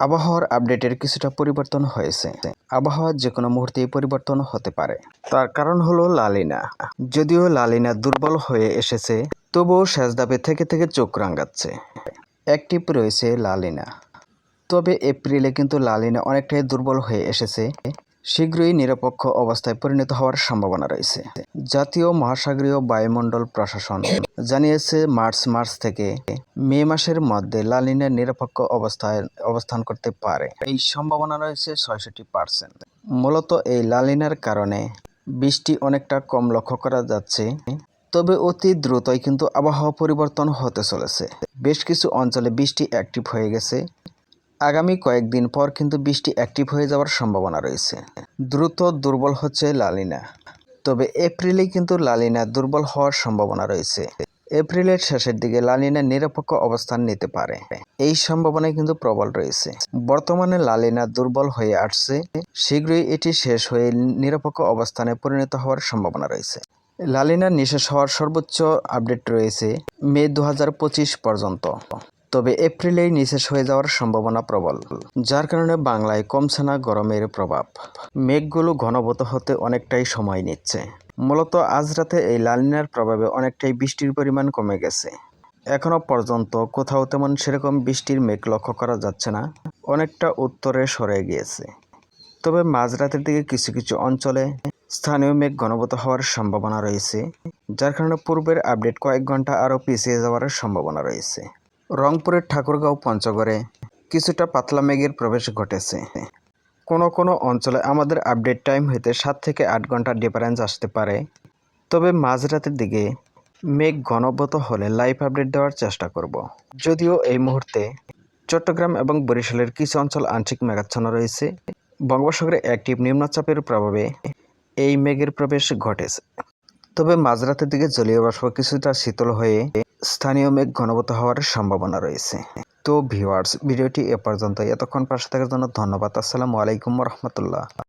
আবহাওয়ার আপডেটের কিছুটা পরিবর্তন হয়েছে। আবহাওয়া যে কোনো মুহূর্তেই পরিবর্তন হতে পারে। তার কারণ হলো লালিনা। যদিও লালিনা দুর্বল হয়ে এসেছে, তবুও ধাপে থেকে থেকে চোখ রাঙাচ্ছে। অ্যাক্টিভ রয়েছে লালিনা। তবে এপ্রিলে কিন্তু লালিনা অনেকটাই দুর্বল হয়ে এসেছে। শীঘ্রই নিরপেক্ষ অবস্থায় পরিণত হওয়ার সম্ভাবনা রয়েছে। জাতীয় মহাসাগরীয় বায়ুমণ্ডল প্রশাসন জানিয়েছে, মার্চ মাস থেকে মে মাসের মধ্যে লালিনা নিরপেক্ষ অবস্থায় অবস্থান করতে পারে। এই সম্ভাবনা রয়েছে ছয়ষট্টি পার্সেন্ট। মূলত এই লালিনার কারণে বৃষ্টি অনেকটা কম লক্ষ্য করা যাচ্ছে, তবে অতি দ্রুতই কিন্তু আবহাওয়া পরিবর্তন হতে চলেছে। বেশ কিছু অঞ্চলে বৃষ্টি অ্যাক্টিভ হয়ে গেছে। আগামী কয়েকদিন পর কিন্তু বৃষ্টি অ্যাক্টিভ হয়ে যাওয়ার সম্ভাবনা রয়েছে। দ্রুত দুর্বল হচ্ছে লালিনা। তবে এপ্রিলে কিন্তু লালিনা দুর্বল হওয়ার সম্ভাবনা রয়েছে। এপ্রিলের শেষের দিকে লালিনা নিরপেক্ষ অবস্থান নিতে পারে। এই সম্ভাবনা কিন্তু প্রবল রয়েছে। বর্তমানে লালিনা দুর্বল হয়ে আসছে। শীঘ্রই এটি শেষ হয়ে নিরপেক্ষ অবস্থানে পরিণত হওয়ার সম্ভাবনা রয়েছে। লালিনার নিঃশেষ হওয়ার সর্বোচ্চ আপডেট রয়েছে মে দু হাজার পঁচিশ পর্যন্ত। তবে এপ্রিলেই নিঃশেষ হয়ে যাওয়ার সম্ভাবনা প্রবল, যার কারণে বাংলায় কমছে না গরমের প্রভাব। মেঘগুলো ঘনবত হতে অনেকটাই সময় নিচ্ছে। মূলত আজ রাতে এই লালিনার প্রভাবে অনেকটাই বৃষ্টির পরিমাণ কমে গেছে। এখনও পর্যন্ত কোথাও তেমন সেরকম বৃষ্টির মেঘ লক্ষ্য করা যাচ্ছে না, অনেকটা উত্তরে সরে গিয়েছে। তবে মাঝরাতের দিকে কিছু কিছু অঞ্চলে স্থানীয় মেঘ ঘনবত হওয়ার সম্ভাবনা রয়েছে, যার কারণে পূর্বের আপডেট কয়েক ঘণ্টা আরও পিছিয়ে যাওয়ার সম্ভাবনা রয়েছে। রংপুরের ঠাকুরগাঁও পঞ্চগড়ে কিছুটা পাতলা মেঘের প্রবেশ ঘটেছে। কোনো কোনো অঞ্চলে আমাদের আপডেট টাইম হইতে সাত থেকে আট ঘণ্টা ডিফারেন্স আসতে পারে। তবে মাঝরাতের দিকে মেঘ ঘনবত হলে লাইভ আপডেট দেওয়ার চেষ্টা করব। যদিও এই মুহূর্তে চট্টগ্রাম এবং বরিশালের কিছু অঞ্চল আংশিক মেঘাচ্ছন্ন রয়েছে। বঙ্গোপসাগরে একটি নিম্নচাপের প্রভাবে এই মেঘের প্রবেশ ঘটেছে। তবে মাঝরাতের দিকে জলীয় বাষ্প কিছুটা শীতল হয়ে স্থানীয় মেঘ ঘনবত হওয়ার সম্ভাবনা রয়েছে। তো ভিউয়ার্স, ভিডিওটি এ পর্যন্ত এতক্ষণ পাশে থাকার জন্য ধন্যবাদ। আসসালামু আলাইকুম রহমতুল্লাহ।